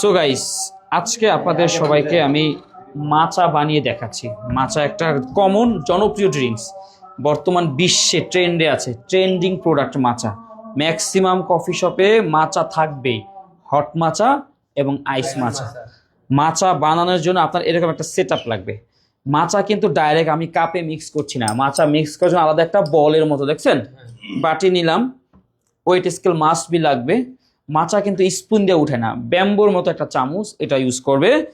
So guys আজকে আপনাদের সবাইকে আমি মাচা বানিয়ে দেখাচ্ছি। মাচা একটা কমন জনপ্রিয় ড্রিঙ্কস বর্তমান বিশ্বে ট্রেন্ডে আছে trending product matcha. Maximum coffee শপে মাচা থাকবেই। হট মাচা এবং আইস মাচা। মাচা বানানোর জন্য আপনার এরকম একটা সেট লাগবে। মাচা কিন্তু ডাইরেক্ট আমি কাপে মিক্স করছি না। মাচা মিক্স করার জন্য আলাদা একটা বলের মতো, দেখছেন? বাটি নিলাম। ওয়েট স্কেল মাস্ট বি লাগবে। মাচা কিন্তু স্পুন দিয়ে উঠে না। ব্যাম্বোর মতো একটা চামচ এটা ইউজ করবে।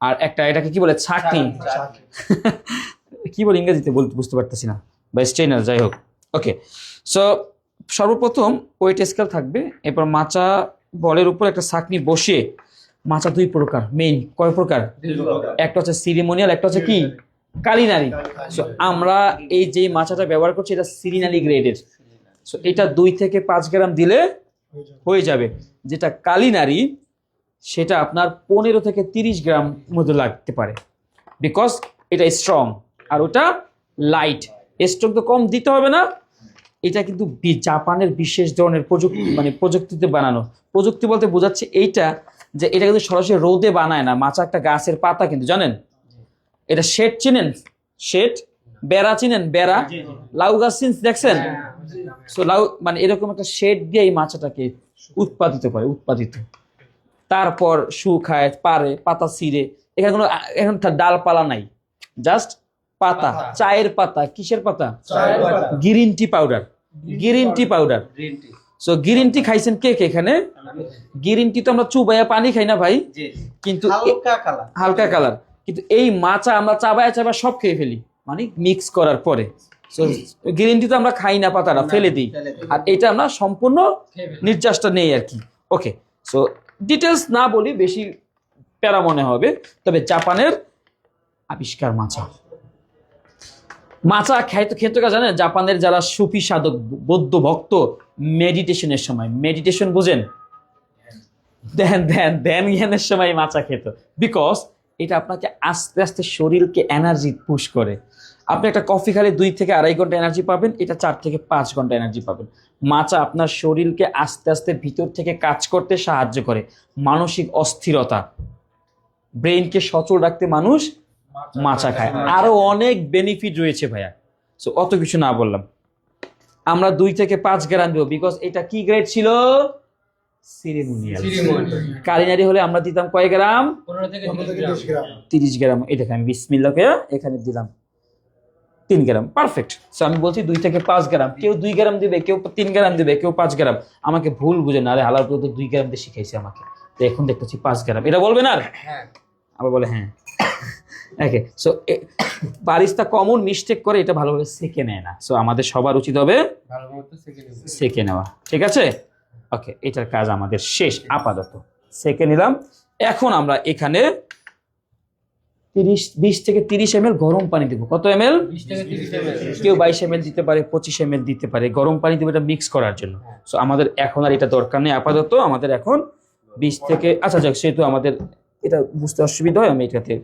আর একটা এটাকে কি বলে? ছাকনি কি বলে ইংরেজিতে বলতে বুঝতে পারতেছি না। বা স্ট্রেনার যাই হোক। ওকে সো সর্বপ্রথম ওয়েট স্কেল থাকবে। এরপর মাচা বলের উপর একটা ছাকনি বসিয়ে মাচা দুই প্রকার। মেইন কয় প্রকার? একটা হচ্ছে সিরিমোনিয়াল একটা হচ্ছে কি? কালিনারি সো আমরা এই যে মাচাটা ব্যবহার করছি এটা সিরিনালি গ্রেডের সো এটা দুই থেকে পাঁচ গ্রাম দিলে হয়ে যাবে। যেটা কালিনারি, সেটা আপনার পনেরো থেকে তিরিশ গ্রাম মধ্যে লাগতে পারে। বিকজ এটা স্ট্রং আর ওটা লাইট স্ট্রং তো কম দিতে হবে না। এটা কিন্তু জাপানের বিশেষ ধরনের প্রযুক্তি মানে প্রযুক্তিতে বানানো। প্রযুক্তি বলতে বোঝাচ্ছে এইটা যে এটা কিন্তু সরাসরি রোদে বানায় না। মাচা একটা গাছের পাতা কিন্তু, জানেন? এটা শেড চিনেন? শেড বেড়া চিনেন? বেড়া? লাউ গাছ চিন দেখছেন? সো লাউ মানে এরকম একটা শেড দিয়ে এই মাছটাকে উৎপাদিত করে উৎপাদিত। তারপর শুকায় পারে পাতা ছিঁড়ে। এখানে কোনো এখন ডালপালা নাই। জাস্ট পাতা। চায়ের পাতা। কিসের পাতা? Green tea powder green tea powder so green tea খাইছেন কে কে এখানে? গ্রিন টি তো আমরা চুবাইয়া পানি খাই না ভাই? কিন্তু হালকা কালার কিন্তু এই মাচা আমরা চাবায়া চাবা সব খেয়ে ফেলি। মানে মিক্স করার পরে। গ্রিন টি তো আমরা খাই না পাতাটা ফেলে দিই। আর এটা আমরা সম্পূর্ণ নির্যাসটা নেই আর কি। ওকে সো ডিটেলস না বলি বেশি প্যারা মনে হবে। তবে জাপানের আবিষ্কার মাচা। মাচা খাইতে খেতে জানেন জাপানের যারা সুফি সাধক বৌদ্ধ ভক্ত মেডিটেশনের সময় মেডিটেশন বুঝেন? ধ্যান ধ্যান ধ্যান জ্ঞানের সময় মাচা খেত। বিকজ এটা আপনাকে আস্তে আস্তে শরীরকে এনার্জি পুশ করে। আপনি একটা কফি খেলে দুই থেকে আড়াই ঘণ্টা এনার্জি পাবেন এটা চার থেকে পাঁচ ঘণ্টা এনার্জি পাবেন। মাচা আপনার শরীরকে আস্তে আস্তে ভিতর থেকে কাজ করতে সাহায্য করে। মানসিক অস্থিরতা। ব্রেইনকে সচল রাখতে মানুষ মাচা খায়। আরও অনেক বেনিফিট রয়েছে ভাইয়া। সো অত কিছু না বললাম। আমরা দুই থেকে পাঁচ গ্রাম দেবো বিকজ এটা কি গ্রেড ছিল? সিরিমোনিয়াল কালিনারি হলে আমরা দিতাম কয় গ্রাম? পনেরো থেকে তিরিশ গ্রাম। এই দেখেন আমি বিসমিল্লাকে এখানে দিলাম। তিন গ্রাম পারফেক্ট সো আমি বলছি দুই থেকে পাঁচ গ্রাম কেউ দুই গ্রাম দিবে কেউ তিন গ্রাম দিবে কেউ পাঁচ গ্রাম। আমাকে ভুল বুঝে না আরে হালাল তো দুই গ্রাম দিয়ে শিখাইছে আমাকে। তো এখন দেখতেছি পাঁচ গ্রাম। এটা বলবেন আর? হ্যাঁ। আবার বলে হ্যাঁ। Okay so barista common mistake করে এটা ভালোভাবে সেকে নেয় না। সো আমাদের সবার উচিত হবে সেকে নেওয়া। ঠিক আছে? ওকে এটার কাজ আমাদের শেষ আপাতত। সেকে নিলাম। এখন আমরা এখানে তিরিশ বিশ থেকে তিরিশ এম গরম পানি দেবো। কত এম ml কেউ বাইশ এম দিতে পারে পঁচিশ এম দিতে পারে। গরম পানি দেবো এটা মিক্স করার জন্য। সো আমাদের এখন আর এটা দরকার নেই। আপাতত আমাদের এখন বিশ থেকে আচ্ছা যাক সেহেতু আমাদের এটা বুঝতে অসুবিধা হয় আমি এটাতে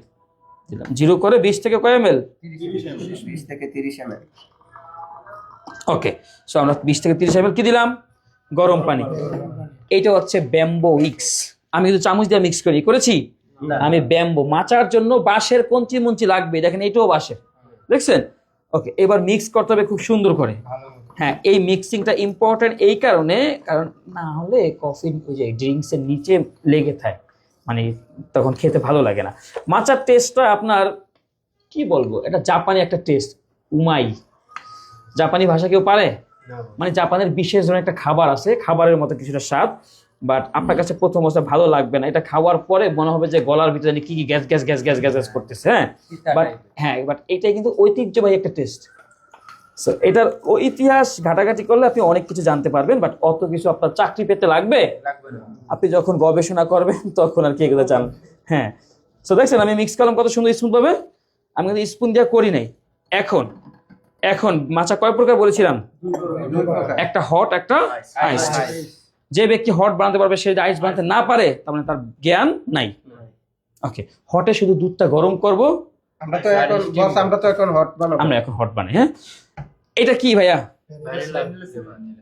দিলাম। জিরো করে বিশ থেকে কয় এম বিশ থেকে তিরিশ ml ওকে সো আমরা বিশ থেকে তিরিশ এম কি দিলাম? গরম পানি। এইটা হচ্ছে ব্যাম্বো উইক্স আমি কিন্তু চামচ দিয়ে মিক্স করি। করেছি। আমি ব্যাম্বো। মাচার জন্য বাঁশের কঞ্চি মঞ্চি লাগবে। দেখেন এটাও বাঁশের দেখছেন? ওকে এবার মিক্স করতে হবে খুব সুন্দর করে। হ্যাঁ এই মিক্সিংটা ইম্পর্টেন্ট এই কারণে কারণ না হলে কফি ওই যে ড্রিঙ্কসের নিচে লেগে থাকে। মানে তখন খেতে ভালো লাগে না। মাচার টেস্টটা আপনার কি বলব? এটা জাপানি একটা টেস্ট উমাই। জাপানি ভাষা কেউ পারে? মানে জাপানের বিশেষ ধরনের একটা খাবার আছে। খাবারের মতো কিছুটা স্বাদ। বাট আপনার কাছে প্রথম অবস্থা ভালো লাগবে না। এটা খাওয়ার পরে মনে হবে যে গলার ভিতরে কি কি gas gas gas gas gas gas করতেছে হ্যাঁ? বাট হ্যাঁ বাট এটাই কিন্তু ঐতিহ্যবাহী একটা টেস্ট সো এটার ও ইতিহাস ঘাটাঘাটি করলে আপনি অনেক কিছু জানতে পারবেন বাট অত কিছু আপনার চাকরি পেতে লাগবে? আপনি যখন গবেষণা করবেন তখন আর কি এগুলো জান হ্যাঁ। সো দেখছেন আমি মিক্স করলাম কত সুন্দর স্পুন পাবে? আমি কিন্তু স্পুন দিয়ে করি নাই। এখন এখন মাচা কয় প্রকার বলেছিলাম? একটা হট একটা আইস যে ব্যক্তি হট বানাতে পারবে সে আইস বানাতে না পারে তার মানে তার জ্ঞান নাই। ওকে হটে শুধু দুধটা গরম করব। আমরা তো এখন বস আমরা তো এখন হট বানাবো। আমরা এখন হট বানাই হ্যাঁ? এটা কি ভাইয়া?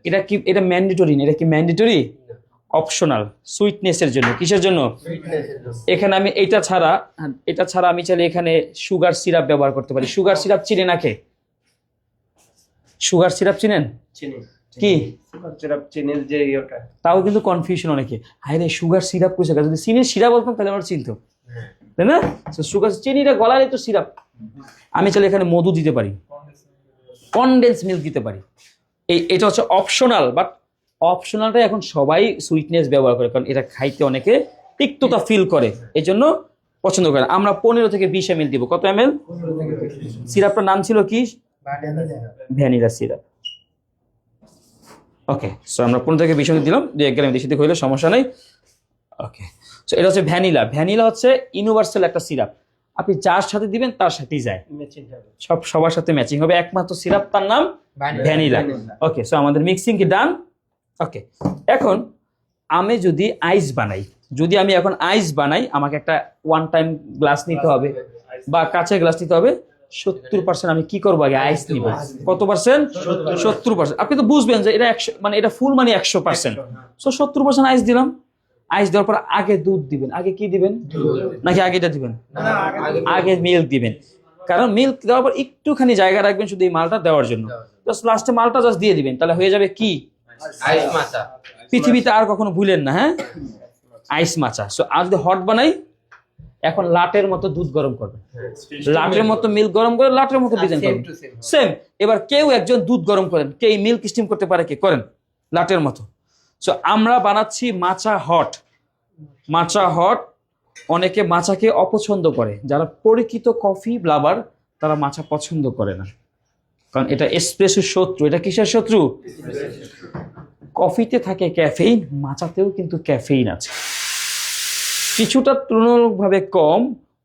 এটা কি এটা ম্যান্ডেটরি না? এটা কি ম্যান্ডেটরি অপশনাল সুইটনেসের জন্য কিসের জন্য? এখানে আমি এটা ছাড়া এটা ছাড়া আমি চাইলে এখানে সুগার সিরাপ ব্যবহার করতে পারি। সুগার সিরাপ চিনে না কে সুগার সিরাপ চিনেন? চিনি। কি? সিরাপ চিনির যে ইয়েটা। তাও কিন্তু কনফিউশন অনেকে। হায় রে সুগার সিরাপ কইছে যদি চিনির সিরাপ বলতাম তাহলে আমার চিনতো। তাই না? সুগার চিনিটা গলালে তো সিরাপ আমি চাইলে এখানে মধু দিতে পারি। কনডেন্স মিল্ক দিতে পারি। এই এটা হচ্ছে অপশনাল বাট অপশনালটা এখন সবাই সুইটনেস ব্যবহার করে কারণ এটা খাইতে অনেকে তিক্ততা ফিল করে। এই জন্য পছন্দ করে আমরা পনেরো থেকে বিশ এম দিব। কত এম এল সিরাপটার নাম ছিল কি? ভ্যানিলা সিরাপ ওকে সো আমরা পনেরো থেকে বিশ দিলাম দু এক গ্রাম দিকে হইলে সমস্যা নেই। ওকে সো এটা হচ্ছে ভ্যানিলা। ভ্যানিলা হচ্ছে ইউনিভার্সাল একটা সিরাপ আপনি যার সাথে দিবেন তার সাথেই যায়। সব সবার সাথে ম্যাচিং হবে। একমাত্র সিরাপ তার নাম ভ্যানিলা। ওকে সো আমাদের মিক্সিং কি ডান ওকে এখন আমি যদি আইস বানাই যদি আমি এখন আইস বানাই আমাকে একটা ওয়ান টাইম গ্লাস নিতে হবে বা কাঁচের গ্লাস নিতে হবে। সত্তর পার্সেন্ট আমি কি করব আগে? আইস নিব। কত পার্সেন্ট সত্তর পার্সেন্ট আপনি তো বুঝবেন যে এটা একশো মানে এটা ফুল মানে একশো পার্সেন্ট সো সত্তর পার্সেন্ট আইস দিলাম। আইস দেওয়ার পর আগে দুধ দিবেন। আগে কি দিবেন? নাকি আগে এটা দিবেন? আগে মিল্ক দিবেন। কারণ মিল্ক দেওয়ার পর একটুখানি জায়গা রাখবেন শুধু এই মালটা দেওয়ার জন্য। জাস্ট লাস্টে মালটা জাস্ট দিয়ে দিবেন। তাহলে হয়ে যাবে কি? পৃথিবীতে আর কখনো ভুলেন না হ্যাঁ? আইস মাচা। সো আর যদি হট বানাই এখন লাটের মতো দুধ গরম করবেন লাটের মতো মিল্ক গরম করে লাটের মতো ডিজাইন করবেন সেম এবার কেউ একজন দুধ গরম করেন কে মিল্ক স্টিম করতে পারে কে করেন? লাটের মতো। সো আমরা বানাচ্ছি মাচা হট। মাচা হট অনেকে মাচাকে অপছন্দ করে। যারা পরিচিত কফি লাভার তারা মাচা পছন্দ করে না। কারণ এটা এসপ্রেসোর শত্রু। এটা কিসের শত্রু? কফিতে থাকে ক্যাফেইন মাচাতেও কিন্তু ক্যাফেইন আছে। কিছুটা তুলনামূলকভাবে কম।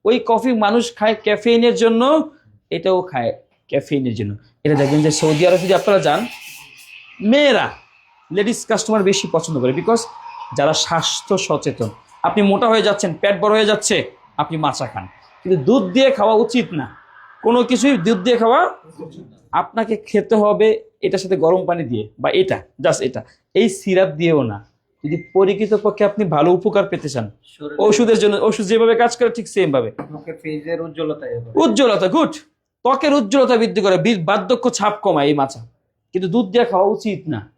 ওই কফি মানুষ খায় ক্যাফেইনের জন্য, এটাও খায় ক্যাফেইনের জন্য। এটা দেখবেন যে সৌদি আরব যদি আপনারা যান, মেয়েরা লেডিস কাস্টমার বেশি পছন্দ করে বিকজ যারা স্বাস্থ্য সচেতন। আপনি মোটা হয়ে যাচ্ছেন, পেট বড় হয়ে যাচ্ছে, আপনি মাছা খান। কিন্তু দুধ দিয়ে খাওয়া উচিত না। কোনো কিছুই দুধ দিয়ে খাওয়া আপনাকে খেতে হবে এটার সাথে গরম পানি দিয়ে, বা এটা জাস্ট এটা। এই সিরাপ দিয়েও না। যদি পরিচিত পক্ষে আপনি ভালো উপকার পেতে চান ওষুধের জন্য ওষুধ যেভাবে কাজ করে ঠিক সেম ভাবে উজ্জ্বলতা গুড ত্বকের উজ্জ্বলতা বৃদ্ধি করে বীর- বার্ধক্য ছাপ কমায় এই মাছা। কিন্তু দুধ দিয়ে খাওয়া উচিত না।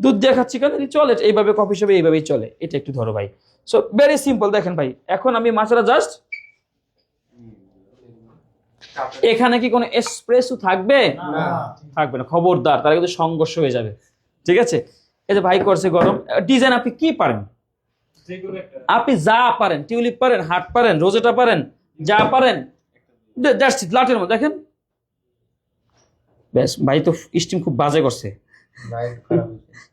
দুধ দিয়ে খাচ্ছি কেন? চলে এইভাবে কফি হিসেবে এইভাবেই চলে। এটা একটু ধরো ভাই। সো ভেরি সিম্পল দেখেন ভাই। এখন আমি মাছটা জাস্ট এখানে কি কোনো এক্সপ্রেসও থাকবে? থাকবে না খবরদার। তারা কিন্তু সংঘর্ষ হয়ে যাবে। ঠিক আছে? এই যে ভাই করছে গরম ডিজাইন আপনি কি পারেন? আপনি যা পারেন টিউলিপ পারেন হাট পারেন রোজেটা পারেন যা পারেন জাস্ট লাটের মধ্যে দেখেন। ব্যাস ভাই তো স্টিম খুব বাজে করছে।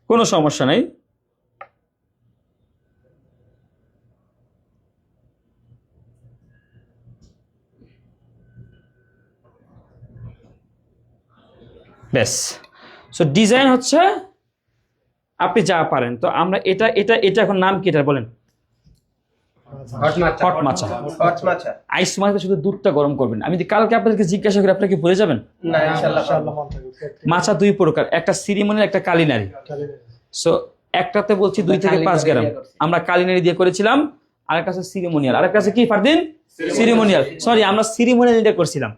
কোনো সমস্যা নাই। ব্যাস সো ডিজাইন হচ্ছে আপনি যা পারেন। তো আমরা এটা এটা এটা এখন নাম কি এটা বলেন? হট মাছা আইস শুধু দুধটা গরম করবেন। আমি যদি কালকে আপনাদেরকে জিজ্ঞাসা করি আপনারা কি ভুলে যাবেন? মাছা দুই প্রকার একটা একটা কালিনারি। সো একটাতে বলছি দুই থেকে পাঁচ গ্রাম। আমরা কালিনারি দিয়ে করেছিলাম আর একটা আছে সিরিমোনিয়াল। আর একটা আছে কি ফারদিন? সিরিমোনিয়াল। সরি আমরা সিরিমোনিয়াল দিয়ে করছিলাম।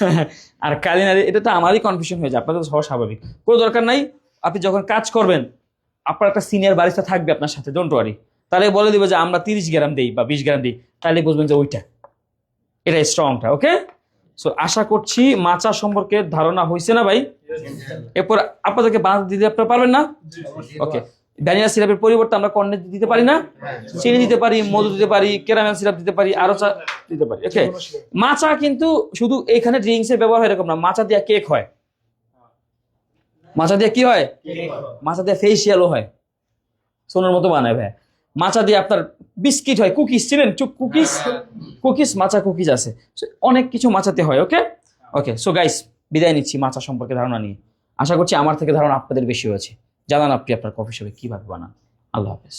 আর কালিনারি এটা তো আমারই কনফিউশন হয়ে যায় আপনাদের তো হওয়া স্বাভাবিক। কোনো দরকার নাই আপনি যখন কাজ করবেন, আপনার একটা সিনিয়র বারিস্তা থাকবে আপনার সাথে ডোন্ট ওয়ারি তাহলে বলে দিবে যে, আমরা তিরিশ গ্রাম দিই বা বিশ গ্রাম দিই, তাহলে বুঝবেন যে ওইটা, এটা স্ট্রংটা ওকে সো আশা করছি মাচা সম্পর্কে ধারণা হয়েছে না ভাই? এরপর আপনাদেরকে বানাতে দিতে আপনারা পারবেন না? ওকে ভ্যানিলা সিরাপের পরিবর্তে আমরা কর্নে দিতে পারি না? চিনি দিতে পারি, মধু দিতে পারি ক্যারামেল সিরাপ দিতে পারি, আরও চা দিতে পারি ওকে মাচা কিন্তু শুধু এখানে ড্রিঙ্কস এর ব্যবহার হয় এরকম না, মাচা দিয়ে কেক হয়। মাচা দিয়ে কি হয়? মাচা দিয়ে ফেসিয়ালও হয়। সোনার মতো বানায় ভাই মাচা দিয়ে আপনার বিস্কিট হয় কুকিজ চিনেন? কুকিজ? কুকিজ মাচা কুকিজ আছে। অনেক কিছু মাচাতে হয় ওকে ওকে সো গাইস বিদায় নিচ্ছি মাচা সম্পর্কে ধারণা নিয়ে। আশা করছি আমার থেকে ধারণা আপনাদের বেশি হয়েছে জানান আপনি আপনার কফি শপে কীভাবে বানান। আল্লাহ হাফেজ।